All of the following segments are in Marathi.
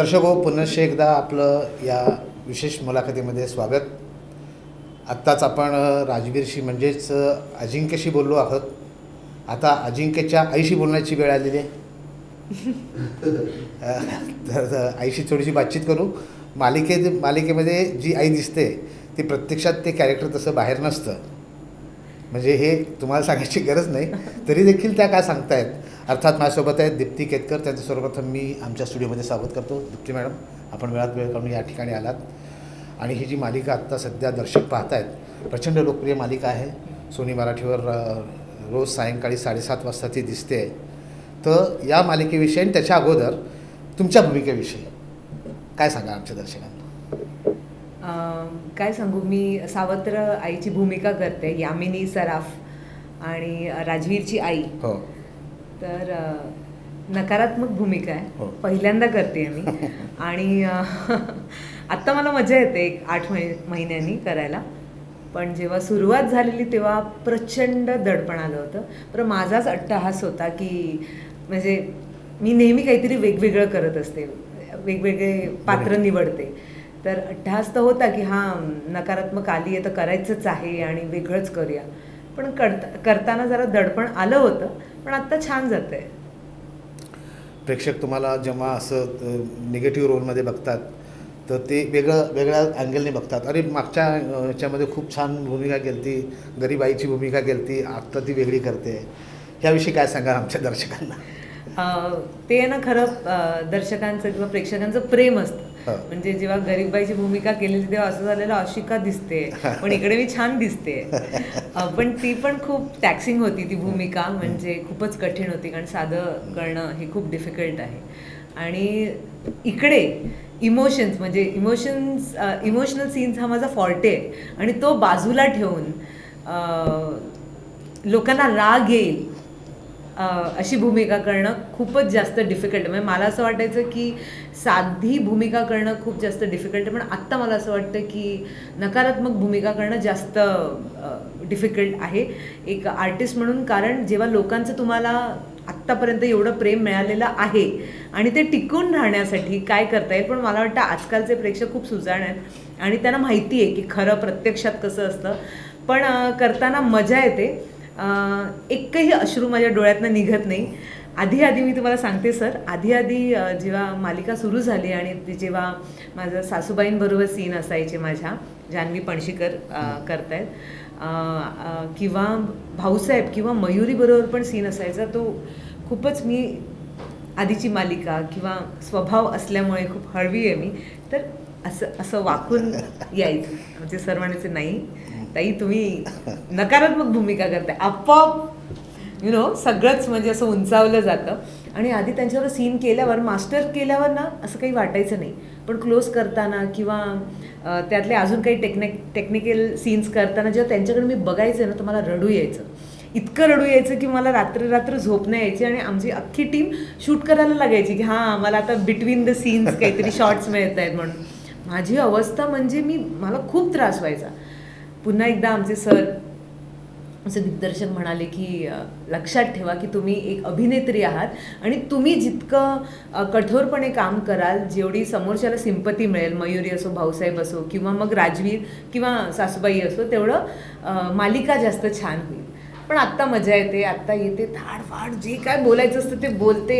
दर्शक हो पुनश्च एकदा आपलं या विशेष मुलाखतीमध्ये स्वागत. आत्ताच आपण राजवीरशी म्हणजेच अजिंक्यशी बोललो आहोत. आता अजिंक्यच्या आईशी बोलण्याची वेळ आलेली आहे. तर आईशी थोडीशी बातचीत करू. मालिके मालिकेमध्ये जी आई दिसते ती प्रत्यक्षात ते कॅरेक्टर तसं बाहेर नसतं. म्हणजे हे तुम्हाला सांगायची गरज नाही. तरी देखील त्या काय सांगतायत? अर्थात माझ्यासोबत आहेत दीप्ती केतकर. त्यांचं सर्वप्रथम मी आमच्या स्टुडिओमध्ये स्वागत करतो. दीप्ती मॅडम आपण वेळात वेळ काढून या ठिकाणी आलात. आणि ही जी मालिका आत्ता सध्या दर्शक पाहत आहेत प्रचंड लोकप्रिय मालिका आहे. सोनी मराठीवर रोज सायंकाळी साडेसात वाजता ती दिसते. तर या मालिकेविषयी आणि त्याच्या अगोदर तुमच्या भूमिकेविषयी काय सांगा आमच्या दर्शकांना? काय सांगू? मी सावत्र आईची भूमिका करते यामिनी सराफ आणि राजवीरची आई. हो. तर नकारात्मक भूमिका हो. आहे पहिल्यांदा करते मी. आणि आत्ता मला मजा येते एक आठ महि महिन्यांनी करायला. पण जेव्हा सुरुवात झालेली तेव्हा प्रचंड दडपण आलं होतं. पण माझाच अट्टहास होता की म्हणजे मी नेहमी काहीतरी वेगवेगळं करत असते. वेगवेगळे पात्र. निवडते. तर अट्टहास तर होता की हां नकारात्मक आली आहे तर करायचंच आहे आणि वेगळंच करूया. पण करता करताना जरा दडपण आलं होतं. पण आत्ता छान जातं आहे प्रेक्षक तुम्हाला जेव्हा असं निगेटिव्ह रोलमध्ये बघतात तर ते वेगळं वेगळ्या अँगलने बघतात. अरे मागच्या अ, याच्यामध्ये खूप छान भूमिका केली ती गरीबाईची भूमिका केली आत्ता ती वेगळी करते. ह्याविषयी काय सांगा आमच्या दर्शकांना? ते ना खरं दर्शकांचं किंवा प्रेक्षकांचं प्रेम असतं. म्हणजे जेव्हा गरीबाईची भूमिका केलेली तेव्हा असं झालेलं अशिका दिसते पण इकडे मी छान दिसते. पण ती पण खूप टॅक्सिंग होती ती भूमिका म्हणजे खूपच कठीण होती कारण साधं करणं हे खूप डिफिकल्ट आहे. आणि इकडे इमोशन्स म्हणजे इमोशन्स इमोशनल सीन्स हा माझा फॉल्टे आणि तो बाजूला ठेवून लोकांना राग येईल अशी भूमिका करणं खूपच जास्त डिफिकल्ट म्हणजे मला असं वाटायचं की साधी भूमिका करणं खूप जास्त डिफिकल्ट आहे पण आत्ता मला असं वाटतं की नकारात्मक भूमिका करणं जास्त डिफिकल्ट आहे. एक आर्टिस्ट म्हणून कारण जेव्हा लोकांचं तुम्हाला आत्तापर्यंत एवढं प्रेम मिळालेलं आहे आणि ते टिकून राहण्यासाठी काय करता येईल पण मला वाटतं आजकालचे प्रेक्षक खूप सुजाण आहेत आणि त्यांना माहिती आहे की खरं प्रत्यक्षात कसं असतं. पण करताना मजा येते. एकही अश्रू माझ्या डोळ्यातनं निघत नाही. आधी आधी मी तुम्हाला सांगते सर. आधी आधी जेव्हा मालिका सुरू झाली आणि ती जेव्हा माझं सासूबाईंबरोबर सीन असायचे माझ्या जान्हवी पणशीकर करतायत किंवा भाऊसाहेब किंवा मयुरीबरोबर पण सीन असायचा तो खूपच मी आधीची मालिका किंवा स्वभाव असल्यामुळे खूप हळवी आहे मी. तर असं असं वाकून यायचं. म्हणजे सर म्हणायचे नाही. ताई तुम्ही नकारात्मक भूमिका करताय. आपोआप यु नो सगळंच म्हणजे असं उंचावलं जातं. आणि आधी त्यांच्यावर सीन केल्यावर मास्टर केल्यावर ना असं काही वाटायचं नाही. पण क्लोज करताना किंवा त्यातले अजून काही टेक्निक टेक्निकल सीन्स करताना जेव्हा त्यांच्याकडे मी बघायचं ना तर मला रडू यायचं. इतकं रडू यायचं की मला रात्री रात्र झोप नाही यायची आणि आमची अख्खी टीम शूट करायला लागायची की हां मला आता बिटवीन द सीन्स काहीतरी शॉर्ट्स मिळत आहेत म्हणून. माझी अवस्था म्हणजे मी मला खूप त्रास व्हायचा. पुन्हा एकदा आमचे सर असे दिग्दर्शक म्हणाले की लक्षात ठेवा की तुम्ही एक अभिनेत्री आहात आणि तुम्ही जितकं कठोरपणे काम कराल जेवढी समोरच्याला सिंपती मिळेल मयुरी असो भाऊसाहेब असो किंवा मग राजवीर किंवा सासूबाई असो तेवढं मालिका जास्त छान होईल. पण आत्ता मजा येते आत्ता येते थाडफाड जे काय बोलायचं असतं ते बोलते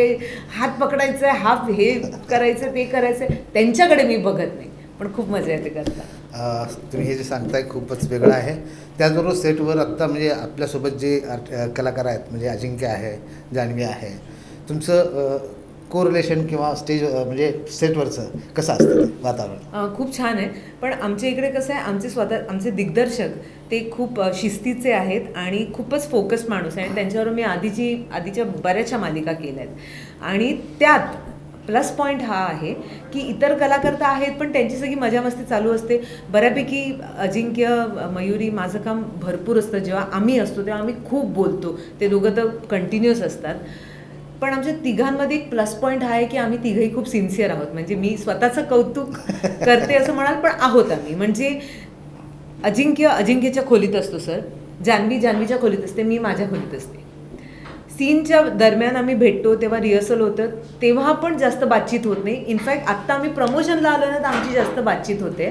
हात पकडायचं आहे हाफ हे करायचं ते करायचं त्यांच्याकडे मी बघत नाही पण खूप मजा येते करता तुम्ही हे जे सांगताय खूपच वेगळं आहे. त्याचबरोबर सेटवर आत्ता म्हणजे आपल्यासोबत जे आर्ट- कलाकार आहेत म्हणजे अजिंक्य आहे जान्हवी आहे तुमचं कोरिलेशन किंवा स्टेज म्हणजे सेटवरचं कसं असतं वातावरण? खूप छान आहे. पण आमच्या इकडे कसं आहे आमचे स्वतः आमचे दिग्दर्शक ते खूप शिस्तीचे आहेत आणि खूपच फोकस माणूस आहे. आणि त्यांच्यावर मी आधीची आधीच्या बऱ्याचशा मालिका केल्या आहेत. आणि त्यात प्लस पॉईंट हा आहे की इतर कलाकार तर आहेत पण त्यांची सगळी मजा मस्ती चालू असते. बऱ्यापैकी अजिंक्य मयुरी माझं काम भरपूर असतं. जेव्हा आम्ही असतो तेव्हा आम्ही खूप बोलतो. ते दोघं तर कंटिन्युअस असतात. पण आमच्या तिघांमध्ये एक प्लस पॉईंट हा आहे की आम्ही तिघही खूप सिन्सिअर आहोत. म्हणजे मी स्वतःचं कौतुक करते असं म्हणाल पण आहोत आम्ही. म्हणजे अजिंक्य अजिंक्यच्या खोलीत असतो सर. जान्हवी जान्हवीच्या खोलीत असते मी माझ्या खोलीत असते. सीनच्या दरम्यान आम्ही भेटतो तेव्हा रिहर्सल होतं तेव्हा पण जास्त बातचीत होत नाही. इनफॅक्ट आत्ता आम्ही प्रमोशनला आलो ना तर आमची जास्त बातचीत होते.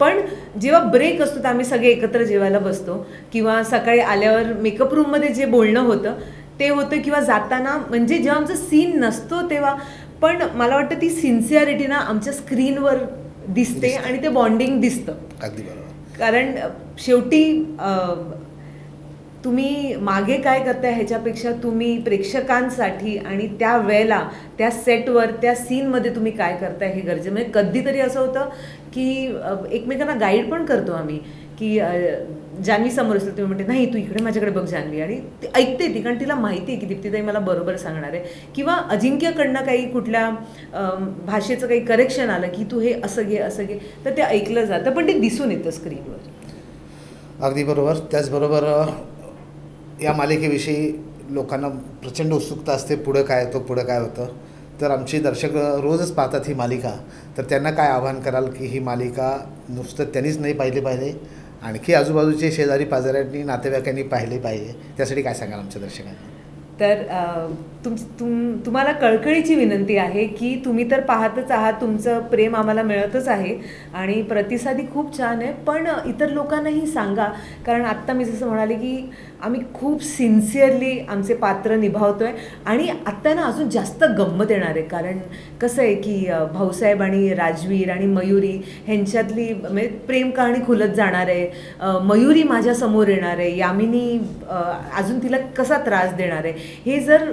पण जेव्हा ब्रेक असतो तर आम्ही सगळे एकत्र जेवायला बसतो. किंवा सकाळी आल्यावर मेकअप रूममध्ये जे बोलणं होतं ते होतं किंवा जाताना म्हणजे जेव्हा आमचं सीन नसतो तेव्हा पण मला वाटतं ती सिन्सिअरिटी ना आमच्या स्क्रीनवर दिसते. आणि ते बॉन्डिंग दिसतं. अगदी बरोबर. कारण शेवटी तुम्ही मागे काय करताय ह्याच्यापेक्षा तुम्ही प्रेक्षकांसाठी आणि त्या वेळेला त्या सेटवर त्या सीनमध्ये तुम्ही काय करताय हे गरजे म्हणजे कधीतरी असं होतं की एकमेकांना गाईड पण करतो आम्ही की अ, जान्हवी समोर असेल तुम्ही म्हणते नाही तू इकडे माझ्याकडे बघ जान्हवी आणि ती ऐकते ती कारण तिला माहिती आहे की दीप्तीताई मला बरोबर सांगणार आहे. किंवा अजिंक्यकडनं काही कुठल्या भाषेचं काही करेक्शन आलं की तू हे असं घे असं घे तर ते ऐकलं जातं पण ते दिसून येतं स्क्रीनवर अगदी बरोबर. त्याचबरोबर या मालिकेविषयी लोकांना प्रचंड उत्सुकता असते पुढं काय होतं पुढं काय होतं. तर आमचे दर्शक रोजच पाहतात ही मालिका. तर त्यांना काय आवाहन कराल की ही मालिका नुसतं त्यांनीच नाही पाहिली पाहिजे आणखी आजूबाजूचे शेजारी पाजाऱ्यांनी नातेवाईकांनी पाहिले पाहिजे. त्यासाठी काय सांगाल आमच्या दर्शकांना? तर तुम तुम तुम्हाला कळकळीची विनंती आहे की तुम्ही तर पाहतच आहात तुमचं प्रेम आम्हाला मिळतच आहे आणि प्रतिसादी खूप छान आहे. पण इतर लोकांनाही सांगा कारण आत्ता मी जसं म्हणाले की आम्ही खूप सिन्सिअरली आमचे पात्र निभावतो आहे आणि आत्ता ना अजून जास्त गंमत येणार आहे. कारण कसं आहे की भाऊसाहेब आणि राजवीर आणि मयुरी ह्यांच्यातली म्हणजे प्रेम कहाणी खुलत जाणार आहे. मयुरी माझ्यासमोर येणार आहे. यामिनी अजून तिला कसा त्रास देणार आहे? हे जर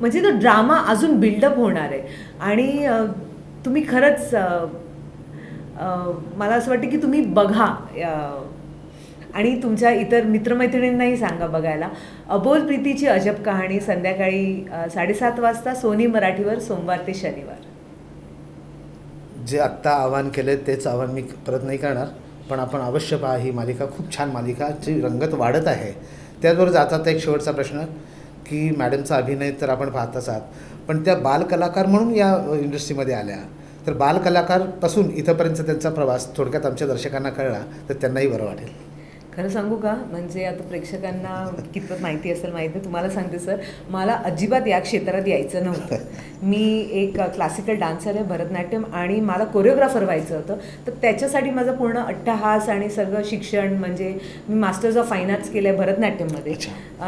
म्हणजे तो ड्रामा अजून बिल्डअप होणार आहे. आणि तुम्ही खरंच मला असं वाटतं की तुम्ही बघा आणि तुमच्या इतर मित्रमैत्रिणींनाही सांगा बघायला. अबोल प्रीतीची अजब कहाणी संध्याकाळी साडेसात वाजता सोनी मराठीवर सोमवार ते शनिवार. जे आत्ता आवाहन केले तेच आव्हान मी परत नाही करणार पण आपण अवश्य पहा ही मालिका खूप छान मालिकाची रंगत वाढत आहे. त्याचबरोबर जाता एक शेवटचा प्रश्न की मॅडमचा अभिनय तर आपण पाहताच आहात पण त्या बालकलाकार म्हणून या इंडस्ट्रीमध्ये आल्या. तर बालकलाकारपासून इथंपर्यंत त्यांचा प्रवास थोडक्यात आमच्या दर्शकांना कळला तर त्यांनाही बरं वाटेल. खरं सांगू का? म्हणजे आता प्रेक्षकांना कितपत माहिती असेल माहिती तुम्हाला सांगते सर मला अजिबात या क्षेत्रात यायचं नव्हतं. मी एक क्लासिकल डान्सर आहे भरतनाट्यम आणि मला कोरिओग्राफर व्हायचं होतं. तर त्याच्यासाठी माझं पूर्ण अट्टहास आणि सगळं शिक्षण म्हणजे मी मास्टर्स ऑफ फाईन आर्ट्स केलं आहे भरतनाट्यममध्ये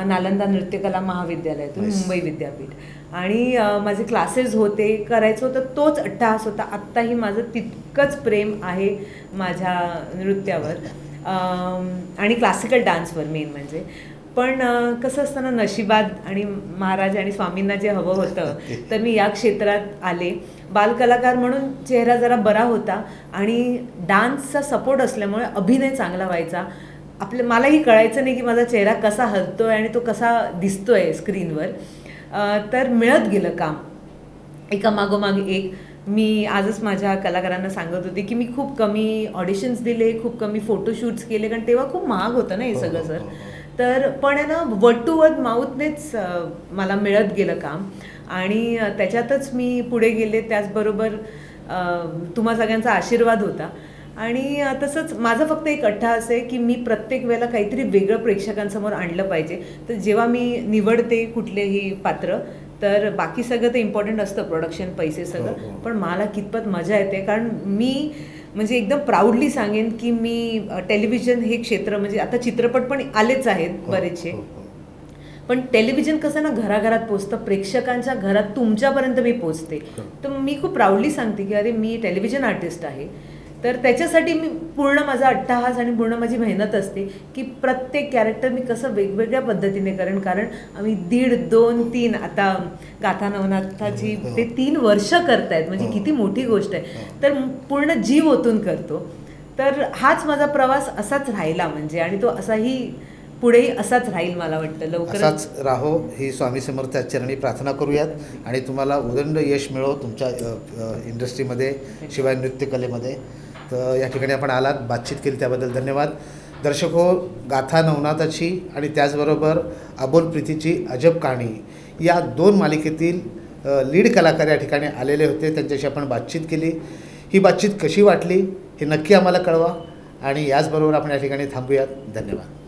नालंदा नृत्यकला महाविद्यालयातून. मुंबई विद्यापीठ. आणि माझे क्लासेस होते करायचं होतं तोच अट्टहास होता. आत्ताही माझं तितकंच प्रेम आहे माझ्या नृत्यावर. आणि क्लासिकल डान्सवर मेन म्हणजे. पण कसं असतं ना नशिबात आणि महाराज आणि स्वामींना जे हवं होतं तर मी या क्षेत्रात आले. बालकलाकार म्हणून चेहरा जरा बरा होता आणि डान्सचा सपोर्ट असल्यामुळे अभिनय चांगला व्हायचा. आपलं मलाही कळायचं नाही की माझा चेहरा कसा हलतोय आणि तो कसा दिसतोय स्क्रीनवर तर मिळत गेलं काम. एका मागोमाग एक. मी आजच माझ्या कलाकारांना सांगत होते की मी खूप कमी ऑडिशन्स दिले खूप कमी फोटोशूट्स केले कारण तेव्हा खूप महाग होतं ना हे हो, सगळं हो, सर. हो, हो. तर पण आहे ना वर्ड टू वर्ड माऊथनेच मला मिळत गेलं काम. आणि त्याच्यातच मी पुढे गेले त्याचबरोबर तुम्हा सगळ्यांचा आशीर्वाद होता. आणि तसंच माझं फक्त एक अट्टहास आहे की मी प्रत्येक वेळेला काहीतरी वेगळं प्रेक्षकांसमोर आणलं पाहिजे. तर जेव्हा मी निवडते कुठलेही पात्र तर बाकी सगळं तर इम्पॉर्टंट असतं प्रोडक्शन पैसे हो, सगळं हो. पण मला कितपत मजा येते कारण मी म्हणजे एकदम प्राऊडली सांगेन की मी टेलिव्हिजन हे क्षेत्र म्हणजे आता चित्रपट पण आलेच आहेत हो, बरेचसे. पण टेलिव्हिजन कसं ना घराघरात पोचतं प्रेक्षकांच्या घरात तुमच्यापर्यंत मी पोचते. तर मी खूप प्राऊडली सांगते की अरे मी टेलिव्हिजन आर्टिस्ट आहे तर त्याच्यासाठी मी पूर्ण माझा अट्टहास आणि पूर्ण माझी मेहनत असते की प्रत्येक कॅरेक्टर मी कसं वेगवेगळ्या पद्धतीने करेन. कारण आम्ही दीड दोन तीन आता गाथा नवनाथाची हो. ते तीन वर्ष करतायत. म्हणजे हो. किती मोठी गोष्ट आहे. हो. तर पूर्ण जीव ओतून करतो. तर हाच माझा प्रवास असाच राहिला म्हणजे आणि तो असाही पुढेही असाच राहील मला वाटतं. लवकरच असाच राहो ही स्वामी समर्थ चरणी प्रार्थना करूयात. आणि तुम्हाला उदंड यश मिळो तुमच्या इंडस्ट्रीमध्ये शिवाय नृत्यकलेमध्ये. तर या ठिकाणी आपण आलात बातचीत केली त्याबद्दल धन्यवाद. दर्शक हो गाथा नवनाथाची आणि त्याचबरोबर अबोल प्रीतीची अजब कहाणी या दोन मालिकेतील लीड कलाकार या ठिकाणी आलेले होते. त्यांच्याशी आपण बातचीत केली. ही बातचीत कशी वाटली हे नक्की आम्हाला कळवा आणि याचबरोबर आपण या ठिकाणी थांबूयात. धन्यवाद.